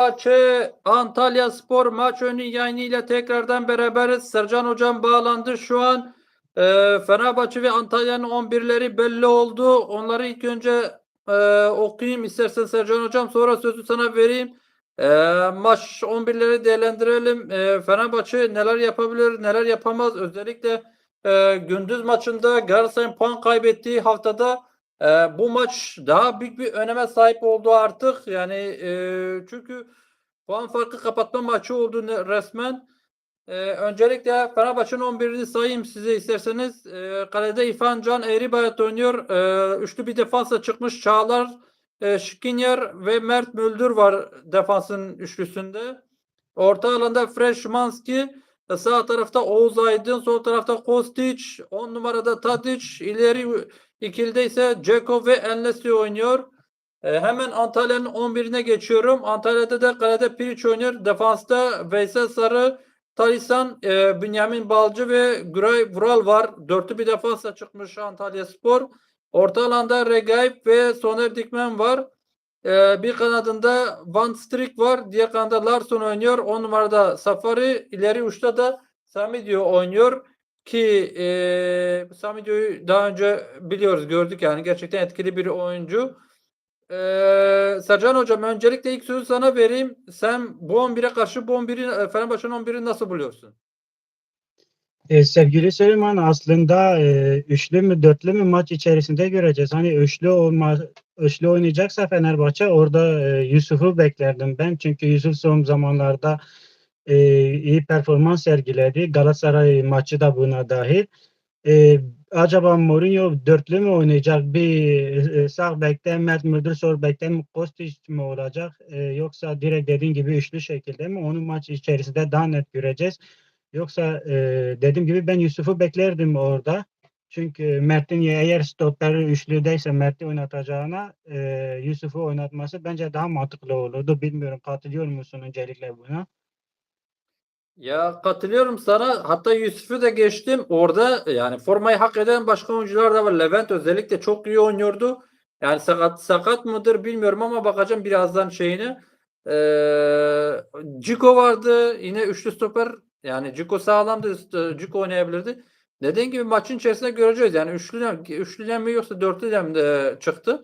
Fenerbahçe Antalya Spor maç önü yayınıyla tekrardan beraberiz. Sercan Hocam bağlandı şu an. Ee, Fenerbahçe ve Antalya'nın 11'leri belli oldu. Onları ilk önce e, okuyayım istersen Sercan Hocam sonra sözü sana vereyim. Ee, maç 11'leri değerlendirelim. Ee, Fenerbahçe neler yapabilir, neler yapamaz. Özellikle e, gündüz maçında Galatasaray'ın puan kaybettiği haftada e, bu maç daha büyük bir öneme sahip oldu artık. Yani e, çünkü puan farkı kapatma maçı oldu ne- resmen. E, öncelikle Fenerbahçe'nin 11'ini sayayım size isterseniz. E, kalede İrfan Can Eğribayat oynuyor. E, üçlü bir defansa çıkmış Çağlar, e, Şikinyer ve Mert Müldür var defansın üçlüsünde. Orta alanda Fred Szymanski, e, sağ tarafta Oğuz Aydın, sol tarafta Kostić, 10 numarada Tadic, ileri ikilide ise Ceko ve Enlesi oynuyor. E, hemen Antalya'nın 11'ine geçiyorum. Antalya'da da kalede Piriç oynuyor. Defansta Veysel Sarı, Talisan, e, Bünyamin Balcı ve Güray Vural var. Dörtlü bir defansla çıkmış Antalya Spor. Orta alanda Regaip ve Soner Dikmen var. E, bir kanadında Van Strik var. Diğer kanada Larson oynuyor. 10 numarada Safari. ileri uçta da Samidio oynuyor. Ki e, Samidio'yu daha önce biliyoruz, gördük yani. Gerçekten etkili bir oyuncu. Ee, Sercan Hocam öncelikle ilk sözü sana vereyim. Sen bu 11'e karşı bu 11'i e, Fenerbahçe'nin 11'ini nasıl buluyorsun? E, sevgili Süleyman aslında e, üçlü mü dörtlü mü maç içerisinde göreceğiz. Hani üçlü olma, üçlü oynayacaksa Fenerbahçe orada e, Yusuf'u beklerdim ben. Çünkü Yusuf son zamanlarda e, iyi performans sergiledi. Galatasaray maçı da buna dahil. E, acaba Mourinho dörtlü mü oynayacak? Bir e, sağ bekte Mert Müldür, sol bekte Kostić mi olacak? E, yoksa direkt dediğin gibi üçlü şekilde mi? Onu maç içerisinde daha net göreceğiz. Yoksa e, dediğim gibi ben Yusuf'u beklerdim orada. Çünkü Mert'in eğer stopları üçlüdeyse Mert'i oynatacağına e, Yusuf'u oynatması bence daha mantıklı olurdu. Bilmiyorum katılıyor musun öncelikle buna? Ya katılıyorum sana. Hatta Yusuf'u da geçtim. Orada yani formayı hak eden başka oyuncular da var. Levent özellikle çok iyi oynuyordu. Yani sakat sakat mıdır bilmiyorum ama bakacağım birazdan şeyine. Ee, Cico vardı. Yine üçlü stoper. Yani Cico sağlamdı. Ee, Cico oynayabilirdi. Dediğim gibi maçın içerisinde göreceğiz. Yani üçlüden, üçlüden mi yoksa dörtlüden mi de çıktı.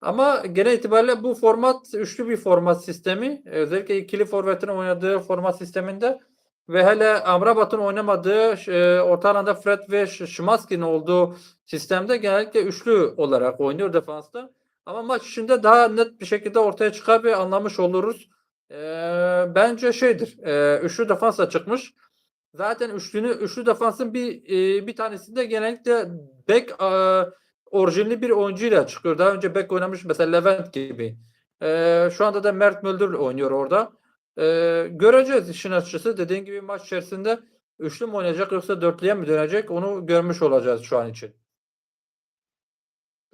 Ama genel itibariyle bu format üçlü bir format sistemi. Özellikle ikili forvetin oynadığı format sisteminde ve hele Amrabat'ın oynamadığı e, orta alanda Fred ve Ş- Szymaski'nin olduğu sistemde genellikle üçlü olarak oynuyor defansta. Ama maç içinde daha net bir şekilde ortaya çıkar ve anlamış oluruz. E, bence şeydir. E, üçlü defansla çıkmış. Zaten üçlünü üçlü defansın bir e, bir tanesinde genellikle bek e, orijinli bir oyuncuyla çıkıyor. Daha önce bek oynamış mesela Levent gibi. E, şu anda da Mert Müldür oynuyor orada. Ee, göreceğiz işin açıkçası. Dediğin gibi maç içerisinde üçlü mü oynayacak yoksa dörtlüye mi dönecek onu görmüş olacağız şu an için.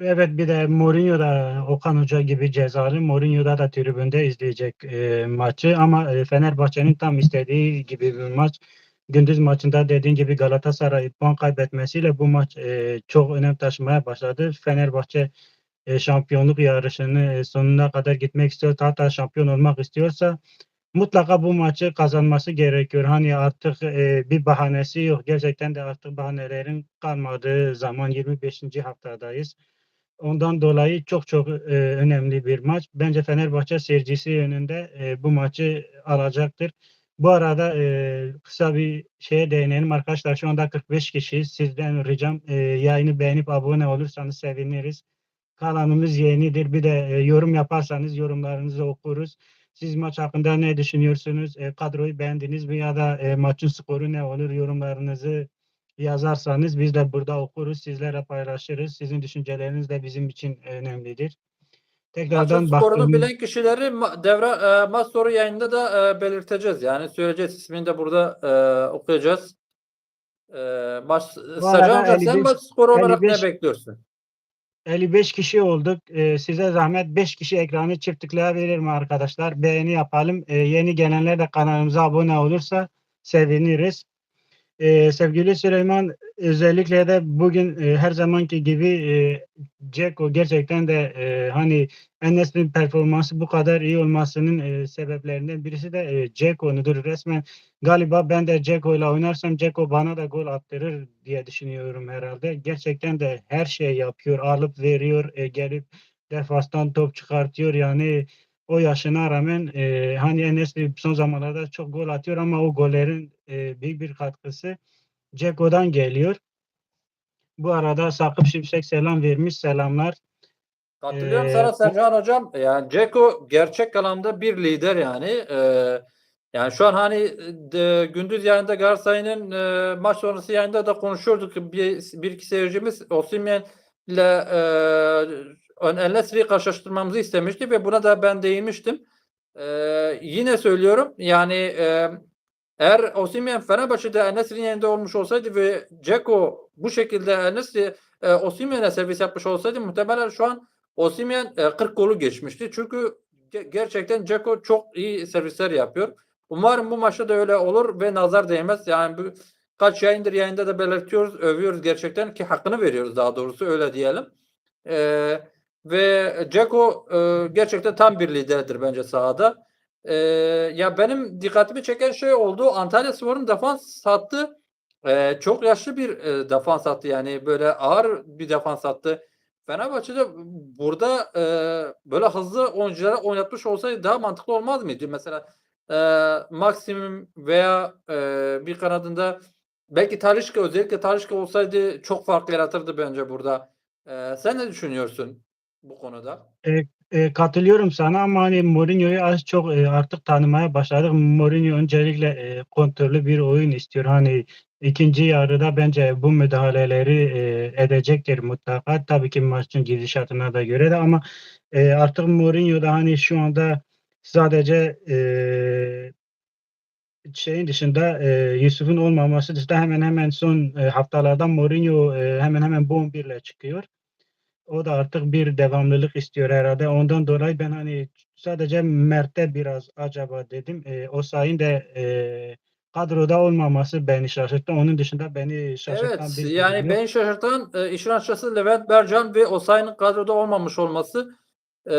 Evet bir de Mourinho da Okan Hoca gibi cezalı. Mourinho da tribünde izleyecek e, maçı ama Fenerbahçe'nin tam istediği gibi bir maç. Gündüz maçında dediğin gibi Galatasaray puan kaybetmesiyle bu maç e, çok önem taşımaya başladı. Fenerbahçe e, şampiyonluk yarışını sonuna kadar gitmek istiyor. Hatta şampiyon olmak istiyorsa mutlaka bu maçı kazanması gerekiyor. Hani artık e, bir bahanesi yok. Gerçekten de artık bahanelerin kalmadığı zaman 25. haftadayız. Ondan dolayı çok çok e, önemli bir maç. Bence Fenerbahçe seyircisi yönünde e, bu maçı alacaktır. Bu arada e, kısa bir şeye değinelim arkadaşlar. Şu anda 45 kişiyiz. Sizden ricam e, yayını beğenip abone olursanız seviniriz. Kanalımız yenidir. Bir de e, yorum yaparsanız yorumlarınızı okuruz. Siz maç hakkında ne düşünüyorsunuz? E, kadroyu beğendiniz mi ya da e, maçın skoru ne olur? Yorumlarınızı yazarsanız biz de burada okuruz. Sizlere paylaşırız. Sizin düşünceleriniz de bizim için önemlidir. Maçın Tekrardan skorunu baktığımız bilen kişileri devre e, maç soru yayında da e, belirteceğiz. Yani söyleyeceğiz ismini de burada e, okuyacağız. E, maç Hoca sen 55 maç skoru olarak 55 ne bekliyorsun? 55 kişi olduk. E, size zahmet 5 kişi ekranı çift tıklayabilir mi arkadaşlar? Beğeni yapalım. E, yeni gelenler de kanalımıza abone olursa seviniriz. E, sevgili Süleyman özellikle de bugün e, her zamanki gibi e, Ceko gerçekten de e, hani Enes'in performansı bu kadar iyi olmasının e, sebeplerinden birisi de e, Ceko'nudur. Resmen galiba ben de Ceko ile oynarsam Ceko bana da gol attırır diye düşünüyorum herhalde. Gerçekten de her şey yapıyor. Alıp veriyor, e, gelip defanstan top çıkartıyor. Yani o yaşına rağmen e, hani Enes son zamanlarda çok gol atıyor ama o gollerin e, büyük bir katkısı Ceko'dan geliyor. Bu arada Sakıp Şimşek selam vermiş. Selamlar. Katılıyorum Ee, sana Sercan hocam. Yani Ceko gerçek anlamda bir lider yani. Ee, yani şu an hani de, gündüz yayında Galatasaray'ın e, maç sonrası yayında da konuşuyorduk. Bir, bir iki seyircimiz Osimhen ile e, El-Nesri'yi karşılaştırmamızı istemişti ve buna da ben değinmiştim. Ee, yine söylüyorum yani e, eğer Osimhen Fenerbahçe'de El-Nesri'nin yanında olmuş olsaydı ve Ceko bu şekilde El-Nesri e, Osimhen'e servis yapmış olsaydı muhtemelen şu an Osimhen e, 40 golü geçmişti. Çünkü ge- gerçekten Ceko çok iyi servisler yapıyor. Umarım bu maçta da öyle olur ve nazar değmez. Yani bu kaç yayındır yayında da belirtiyoruz, övüyoruz gerçekten ki hakkını veriyoruz daha doğrusu öyle diyelim. E, ve Ceko e, gerçekten tam bir liderdir bence sahada. E, ya benim dikkatimi çeken şey oldu. Antalya Spor'un defans hattı e, çok yaşlı bir e, defans hattı yani böyle ağır bir defans hattı. Fenerbahçe'de burada e, böyle hızlı oyuncuları oynatmış olsaydı daha mantıklı olmaz mıydı? Mesela e, Maximum veya e, bir kanadında belki Talisca özellikle Talisca olsaydı çok fark yaratırdı bence burada. E, sen ne düşünüyorsun bu konuda? E, katılıyorum sana ama hani Mourinho'yu az çok e, artık tanımaya başladık. Mourinho öncelikle e, kontrollü bir oyun istiyor. Hani ikinci yarıda bence bu müdahaleleri e, edecektir mutlaka. Tabii ki maçın gidişatına da göre de ama e, artık Mourinho da hani şu anda sadece e, şeyin dışında e, Yusuf'un olmaması dışında hemen hemen son e, haftalarda Mourinho e, hemen hemen bu 11 ile çıkıyor. O da artık bir devamlılık istiyor herhalde. Ondan dolayı ben hani sadece Mert'e biraz acaba dedim. E, o sayın de e, kadroda olmaması beni şaşırttı. Onun dışında beni şaşırtan Evet bir yani yok. beni şaşırtan e, işin açıkçası Levent Bercan ve Osayi'nin kadroda olmamış olması. E,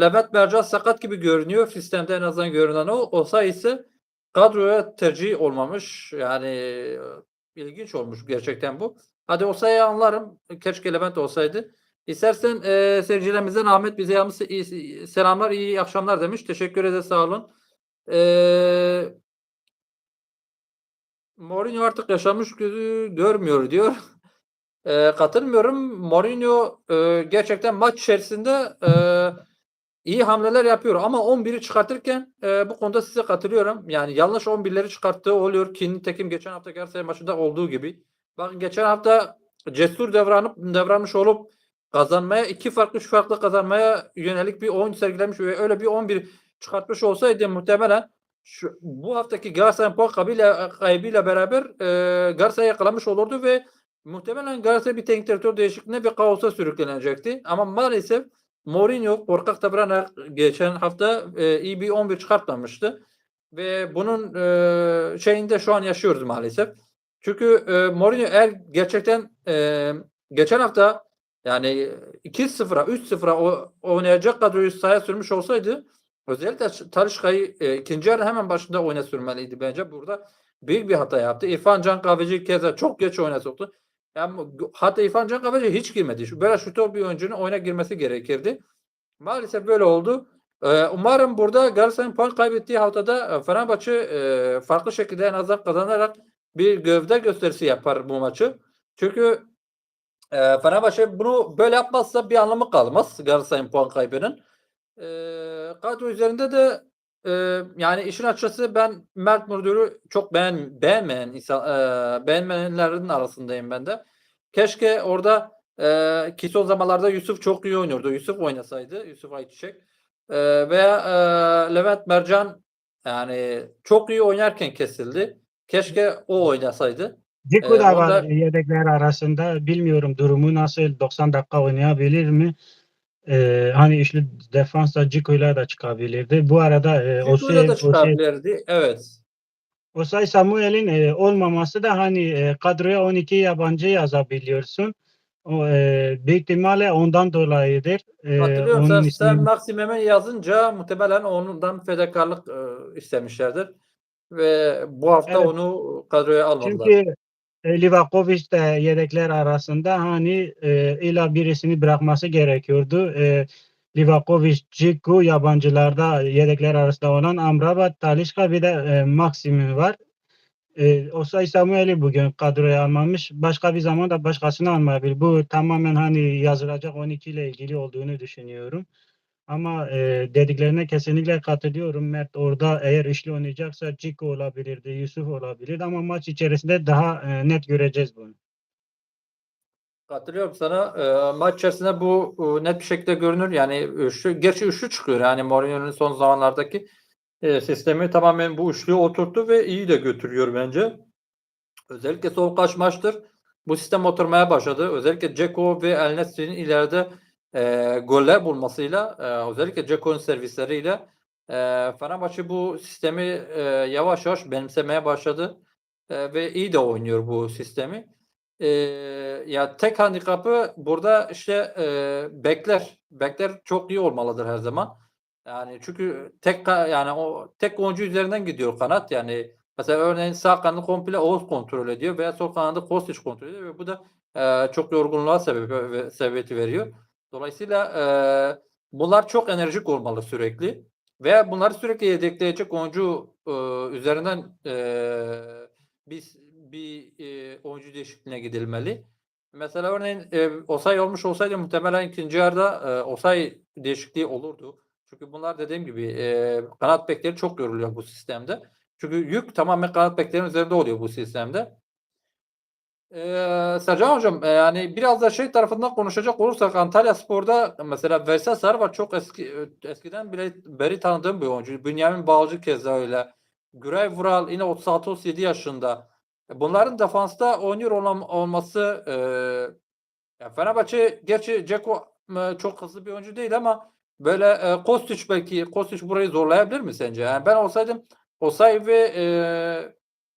Levent Bercan sakat gibi görünüyor. Sistemde en azından görünen o. Osayi ise kadroya tercih olmamış. Yani e, ilginç olmuş gerçekten bu. Hadi Osayi'yi anlarım. Keşke Levent olsaydı. İstersen e, seyircilerimizden Ahmet bize yalnız iyi- selamlar, iyi akşamlar demiş. Teşekkür ederiz, sağ olun. Eee Mourinho artık yaşamış gözü görmüyor diyor. Eee, katılmıyorum. Mourinho eee, gerçekten maç içerisinde eee, iyi hamleler yapıyor ama 11'i çıkartırken eee, bu konuda size katılıyorum. Yani yanlış 11'leri çıkarttığı oluyor ki nitekim geçen hafta Galatasaray maçında olduğu gibi. Bakın geçen hafta cesur davranıp davranmış olup kazanmaya iki farklı üç farklı kazanmaya yönelik bir oyun sergilemiş ve öyle bir 11 çıkartmış olsaydı muhtemelen şu, bu haftaki Galatasaray puan kaybıyla, kaybıyla beraber e, Galatasaray yakalamış olurdu ve muhtemelen Galatasaray bir teknik direktör değişikliğine bir kaosa sürüklenecekti. Ama maalesef Mourinho korkak davranarak geçen hafta e, iyi bir 11 çıkartmamıştı. Ve bunun e, şeyinde şu an yaşıyoruz maalesef. Çünkü e, Mourinho eğer gerçekten e, geçen hafta yani 2-0'a 3-0'a o- oynayacak kadroyu sahaya sürmüş olsaydı özellikle Talişka'yı e, ikinci yarı hemen başında oyuna sürmeliydi bence. Burada büyük bir hata yaptı. İrfan Can Kahveci keza çok geç oyuna soktu. Yani hatta İrfan Can Kahveci hiç girmedi. Böyle şutör bir oyuncunun oyuna girmesi gerekirdi. Maalesef böyle oldu. Ee, umarım burada Galatasaray'ın puan kaybettiği haftada e, Fenerbahçe e, farklı şekilde en azından kazanarak bir gövde gösterisi yapar bu maçı. Çünkü e, Fenerbahçe bunu böyle yapmazsa bir anlamı kalmaz Galatasaray'ın puan kaybının. E, kadro üzerinde de e, yani işin açıkçası ben Mert Müldür'ü çok beğen, beğenmeyen insan, e, beğenmeyenlerin arasındayım ben de. Keşke orada e, ki son zamanlarda Yusuf çok iyi oynuyordu. Yusuf oynasaydı. Yusuf Ayçiçek. E, veya e, Levent Mercan yani çok iyi oynarken kesildi. Keşke o oynasaydı. Dzeko Ee, da var orada- yedekler arasında. Bilmiyorum durumu nasıl 90 dakika oynayabilir mi? Ee, hani üçlü defansla Dziko'yla da çıkabilirdi. Bu arada e, Ose, Ose, çıkabilirdi. Evet. Osay Samuel'in e, olmaması da hani e, kadroya 12 yabancı yazabiliyorsun. O e, büyük ihtimalle ondan dolayıdır. E, Hatırlıyorum sen, Maximum'e yazınca muhtemelen ondan fedakarlık e, istemişlerdir. Ve bu hafta Evet. onu kadroya almadılar. Çünkü Livakovic de yedekler arasında hani e, illa birisini bırakması gerekiyordu. E, Livakovic, Ciku yabancılarda yedekler arasında olan Amrabat, Talisca bir de e, Maxim'in var. E, Osay Samuel'i bugün kadroya almamış. Başka bir zaman da başkasını almayabilir. Bu tamamen hani yazılacak 12 ile ilgili olduğunu düşünüyorum. Ama e, dediklerine kesinlikle katılıyorum. Mert orada eğer üçlü oynayacaksa Ciku olabilirdi, Yusuf olabilirdi ama maç içerisinde daha e, net göreceğiz bunu. Katılıyorum sana. E, maç içerisinde bu e, net bir şekilde görünür. Yani üçlü, gerçi üçlü çıkıyor. Yani Mourinho'nun son zamanlardaki e, sistemi tamamen bu üçlüye oturttu ve iyi de götürüyor bence. Özellikle son kaç maçtır bu sistem oturmaya başladı. Özellikle Ceko ve El Nesri'nin ileride e, goller bulmasıyla e, özellikle Ceko'nun servisleriyle e, Fenerbahçe bu sistemi e, yavaş yavaş benimsemeye başladı. E, ve iyi de oynuyor bu sistemi. E, ya tek handikapı burada işte e, bekler. Bekler çok iyi olmalıdır her zaman. Yani çünkü tek yani o tek oyuncu üzerinden gidiyor kanat. Yani mesela örneğin sağ kanadı komple Oğuz kontrol ediyor veya sol kanadı Kostić kontrol ediyor ve bu da e, çok yorgunluğa sebep sebebiyeti veriyor. Dolayısıyla e, bunlar çok enerjik olmalı sürekli ve bunları sürekli yedekleyecek oyuncu e, üzerinden e, biz bir e, oyuncu değişikliğine gidilmeli. Mesela örneğin e, Osay olmuş olsaydı muhtemelen ikinci yarıda e, Osay değişikliği olurdu. Çünkü bunlar dediğim gibi e, kanat bekleri çok yoruluyor bu sistemde. Çünkü yük tamamen kanat beklerin üzerinde oluyor bu sistemde. Ee, Sercan Hocam e, yani biraz da şey tarafından konuşacak olursak Antalya Spor'da mesela Veysel Sarı var çok eski e, eskiden bile beri tanıdığım bir oyuncu. Bünyamin Balcı keza öyle. Güray Vural yine 36-37 yaşında. E, Bunların defansta oynuyor olan, olması e, ya Fenerbahçe gerçi Ceko e, çok hızlı bir oyuncu değil ama böyle e, Kostić belki Kostić burayı zorlayabilir mi sence? Yani ben olsaydım Osay ve e,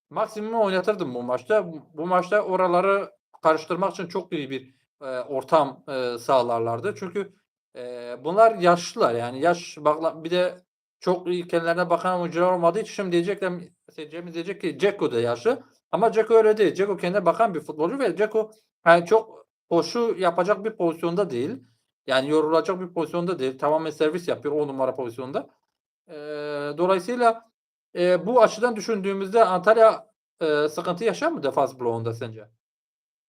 Maksimum'u oynatırdım bu maçta. Bu, bu maçta oraları karıştırmak için çok iyi bir e, ortam e, sağlarlardı. Çünkü e, bunlar yaşlılar yani yaş bakla bir de çok iyi kendilerine bakan oyuncular olmadığı için şimdi diyecekler seyircimiz diyecek ki Ceko da yaşlı ama Ceko öyle değil. Ceko kendine bakan bir futbolcu ve Ceko yani çok koşu yapacak bir pozisyonda değil. Yani yorulacak bir pozisyonda değil. Tamamen servis yapıyor 10 numara pozisyonda. E, dolayısıyla e, bu açıdan düşündüğümüzde Antalya e, sıkıntı yaşar mı defans bloğunda sence?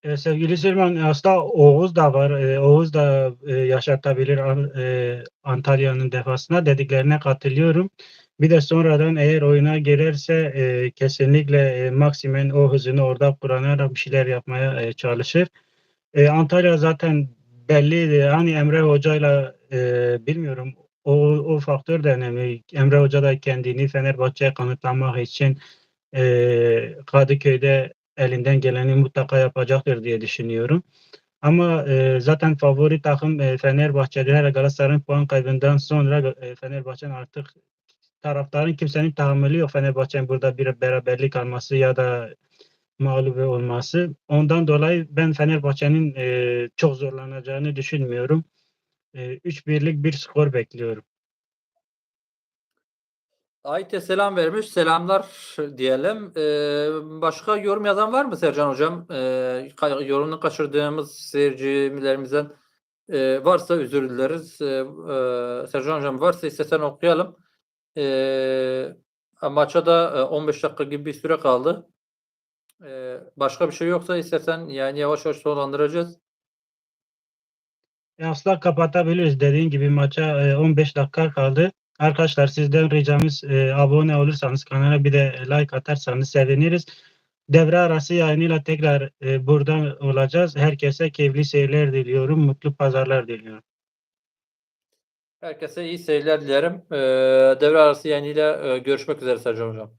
E, sevgili Süleyman aslında Oğuz da var. E, Oğuz da e, yaşatabilir An- e, Antalya'nın defasına dediklerine katılıyorum. Bir de sonradan eğer oyuna girerse e, kesinlikle e, Maximen o hızını orada kullanarak bir şeyler yapmaya e, çalışır. E, Antalya zaten belliydi. Hani Emre Hoca'yla e, bilmiyorum o, o faktör de önemli. Emre Hoca da kendini Fenerbahçe'ye kanıtlamak için e, Kadıköy'de elinden geleni mutlaka yapacaktır diye düşünüyorum. Ama e, zaten favori takım e, Fenerbahçe'dir. Hele Galatasaray'ın puan kaybından sonra e, Fenerbahçe'nin artık taraftarın kimsenin tahammülü yok. Fenerbahçe'nin burada bir beraberlik alması ya da mağlup olması. Ondan dolayı ben Fenerbahçe'nin e, çok zorlanacağını düşünmüyorum. E, 3-1'lik bir skor bekliyorum. Ayte selam vermiş. Selamlar diyelim. Ee, başka yorum yazan var mı Sercan Hocam? Ee, yorumunu kaçırdığımız seyircilerimizden e, varsa özür dileriz. Ee, e, Sercan Hocam varsa istesen okuyalım. Ee, maça da e, 15 dakika gibi bir süre kaldı. Ee, başka bir şey yoksa istersen yani yavaş yavaş sonlandıracağız. E, Aslında kapatabiliriz. Dediğin gibi maça e, 15 dakika kaldı. Arkadaşlar sizden ricamız e, abone olursanız kanala bir de like atarsanız seviniriz. Devre arası yayınıyla tekrar e, burada olacağız. Herkese keyifli seyirler diliyorum. Mutlu pazarlar diliyorum. Herkese iyi seyirler dilerim. Ee, devre arası yayınıyla e, görüşmek üzere Sercan Hocam.